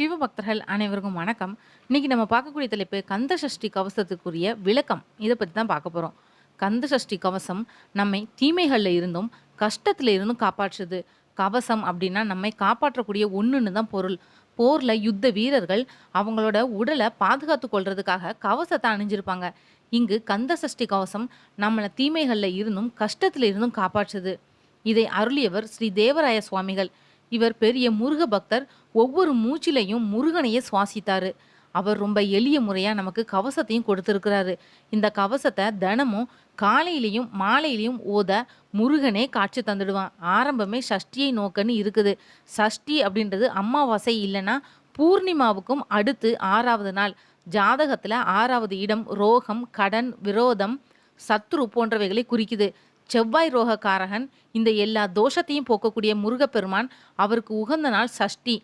சிவபக்தர்கள் அனைவருக்கும் வணக்கம். இன்னைக்கு நம்ம பார்க்கக்கூடிய தலைப்பு கந்த சஷ்டி கவசத்துக்குரிய விளக்கம். இதை பற்றி தான் பார்க்க போகிறோம் கந்த சஷ்டி கவசம் நம்மை தீமைகளில் இருந்தும் கஷ்டத்தில் இருந்தும் காப்பாற்றுது. கவசம் அப்படின்னா நம்மை காப்பாற்றக்கூடிய ஒன்றுன்னு தான் பொருள். போரில் யுத்த வீரர்கள் அவங்களோட உடலை பாதுகாத்து கொள்றதுக்காக கவசத்தை அணிஞ்சிருப்பாங்க. இங்கு கந்த சஷ்டி கவசம் நம்மளை தீமைகளில் இருந்தும் கஷ்டத்தில் இருந்தும் காப்பாற்றுது. இதை அருளியவர் ஸ்ரீ தேவராய சுவாமிகள். இவர் பெரிய முருக பக்தர் ஒவ்வொரு மூச்சிலையும் முருகனையே சுவாசித்தாரு. அவர் ரொம்ப எளிய முறையாக நமக்கு கவசத்தையும் கொடுத்துருக்கிறாரு. இந்த கவசத்தை தினமும் காலையிலையும் மாலையிலையும் ஓத முருகனே காட்சி தந்துடுவான். ஆரம்பமே சஷ்டியை நோக்கன்னு இருக்குது. சஷ்டி அப்படின்றது அம்மாவாசை இல்லைன்னா பூர்ணிமாவுக்கும் அடுத்து ஆறாவது நாள். ஜாதகத்தில் ஆறாவது இடம் ரோகம் கடன் விரோதம் சத்ரு போன்றவைகளை குறிக்குது. செவ்வாய் ரோகக்காரகன் இந்த எல்லா தோஷத்தையும் போக்கக்கூடிய முருகப்பெருமான் அவருக்கு உகந்த நாள் சஷ்டி.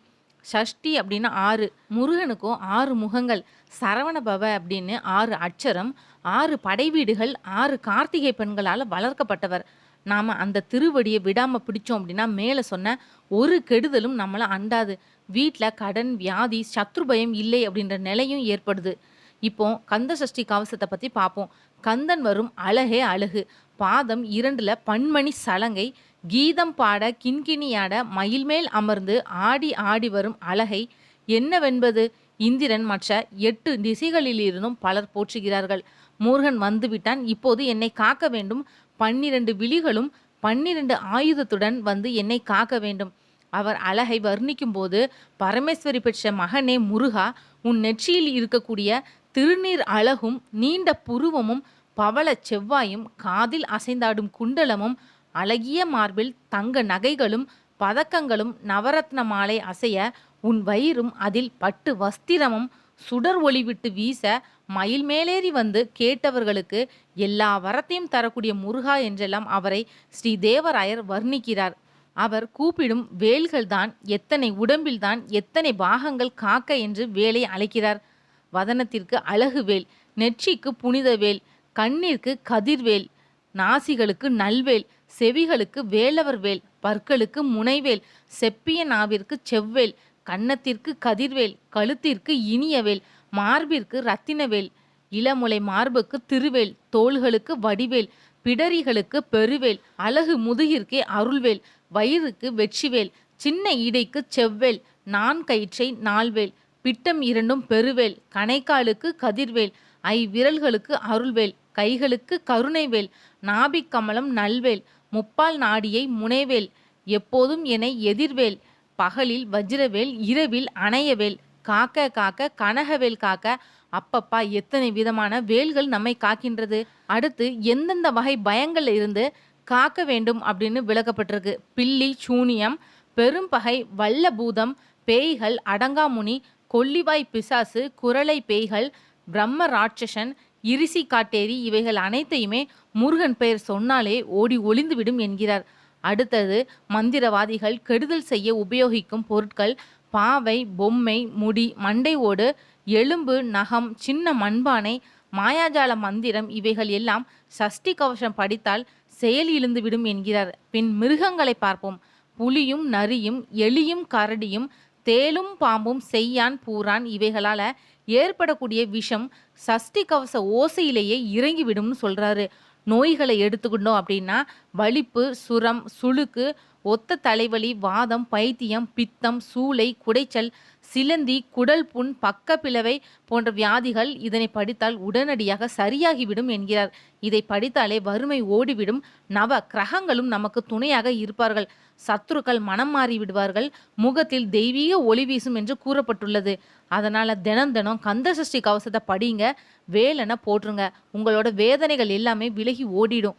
சஷ்டி அப்படின்னு ஆறு. முருகனுக்கும் ஆறு முகங்கள். சரவணபவ அப்படின்னு ஆறு அட்சரம் ஆறு படைவீடுகள் ஆறு கார்த்திகை பெண்களால் வளர்க்கப்பட்டவர். நாம் அந்த திருவடியை விடாமல் பிடிச்சோம் அப்படின்னா மேலே சொன்ன ஒரு கெடுதலும் நம்மளை அண்டாது. வீட்டில் கடன் வியாதி சத்ருபயம் இல்லை அப்படின்ற நிலையும் ஏற்படுது. இப்போ கந்த சஷ்டி கவசத்தை பற்றி பார்ப்போம் கந்தன் வரும் அழகே அழகு. பாதம் இரண்டுல பன்மணி சலங்கை கீதம் பாட கிண்கிணியாட மயில்மேல் அமர்ந்து ஆடி ஆடி வரும் அழகை என்னவென்பது? இந்திரன் மற்ற எட்டு திசைகளிலிருந்தும் பலர் போற்றுகிறார்கள். முருகன் வந்துவிட்டான். இப்போது என்னை காக்க வேண்டும். பன்னிரண்டு விழிகளும் பன்னிரண்டு ஆயுதத்துடன் வந்து என்னை காக்க வேண்டும். அவர் அழகை வர்ணிக்கும் போது பரமேஸ்வரி பெற்ற மகனே முருகா உன் நெற்றியில் இருக்கக்கூடிய திருநீர் அழகும் நீண்ட புருவமும் பவளச் செவ்வாயும் காதில் அசைந்தாடும் குண்டலமும் அழகிய மார்பில் தங்க நகைகளும் பதக்கங்களும் நவரத்ன மாலை அசைய உன் வயிறும் அதில் பட்டு வஸ்திரமும் சுடர் ஒளி விட்டு வீச மயில் மேலேறி வந்து கேட்டவர்களுக்கு எல்லா வரத்தையும் தரக்கூடிய முருகா என்றெல்லாம் அவரை ஸ்ரீ தேவராயர் வர்ணிக்கிறார். அவர் கூப்பிடும் வேல்கள்தான் எத்தனை உடம்பில்தான் எத்தனை பாகங்கள் காக்க என்று வேலை அழைக்கிறார். வதனத்திற்கு அழகு வேல் நெற்றிக்கு புனித வேல் கண்ணிற்கு கதிர்வேல் நாசிகளுக்கு நல்வேல் செவிகளுக்கு வேலவர் வேல் பற்களுக்கு முனைவேல் செப்பிய நாவிற்கு செவ்வேல் கன்னத்திற்கு கதிர்வேல் கழுத்திற்கு இனியவேல் மார்பிற்கு ரத்தினவேல் இளமுலை மார்புக்கு திருவேல் தோள்களுக்கு வடிவேல் பிடரிகளுக்கு பெருவேல் அழகு முதுகிற்கே அருள்வேல் வயிறுக்கு வெற்றிவேல் சின்ன இடைக்கு செவ்வேல் நான் கயிற்றை நால்வேல் பிட்டம் இரண்டும் பெருவேல் கணைக்காலுக்கு கதிர்வேல் ஐ விரல்களுக்கு அருள்வேல் கைகளுக்கு கருணைவேல் நாபிக் கமலம் நல்வேல் முப்பால் நாடியை முனைவேல் எப்போதும் என்னை எதிர்வேல் பகலில் வஜ்ரவேல் இரவில் அணையவேல் காக்க காக்க கனகவேல் காக்க அப்பப்பா எத்தனை விதமான வேல்கள் நம்மை காக்கின்றது. அடுத்து எந்தெந்த வகை பயங்கள் இருந்து காக்க வேண்டும் அப்படின்னு விளக்கப்பட்டிருக்கு. பில்லி சூனியம் பெரும்பகை வல்ல பூதம் பேய்கள் அடங்காமுனி கொல்லிவாய் பிசாசு குரலை பேய்கள் பிரம்ம ராட்சசன் இரிசி காட்டேரி இவைகள் அனைத்தையுமே முருகன் பெயர் சொன்னாலே ஓடி ஒளிந்துவிடும் என்கிறார். அடுத்தது மந்திரவாதிகள் கெடுதல் செய்ய உபயோகிக்கும் பொருட்கள் பாவை பொம்மை முடி மண்டை ஓடு எலும்பு நகம் சின்ன மண்பானை மாயாஜால மந்திரம் இவைகள் எல்லாம் சஷ்டி கவசம் படித்தால் செயல் இழுந்துவிடும் என்கிறார். பின் மிருகங்களை பார்ப்போம். புலியும் நரியும் எலியும் கரடியும் தேலும் பாம்பும் செய்யான் பூரான் இவைகளால ஏற்படக்கூடிய விஷம் சஷ்டி கவச ஓசையிலேயே இறங்கிவிடும்னு சொல்றாரு. நோய்களை எடுத்துக்கிட்டோம் அப்படின்னா வலிப்பு சுரம் சுளுக்கு ஒத்த தலைவலி வாதம் பைத்தியம் பித்தம் சூளை குடைச்சல் சிலந்தி குடல் புண் பக்கப்பிளவை போன்ற வியாதிகள் இதனை படித்தால் உடனடியாக சரியாகிவிடும் என்கிறார். இதை படித்தாலே வறுமை ஓடிவிடும். நவ கிரகங்களும் நமக்கு துணையாக இருப்பார்கள். சத்துருக்கள் மனம் மாறி விடுவார்கள். முகத்தில் தெய்வீக ஒளி வீசும் என்று கூறப்பட்டுள்ளது. அதனால தினம் தினம் கந்த சஷ்டி கவசத்தை படிங்க வேலனை போட்டுருங்க உங்களோட வேதனைகள் எல்லாமே விலகி ஓடிடும்.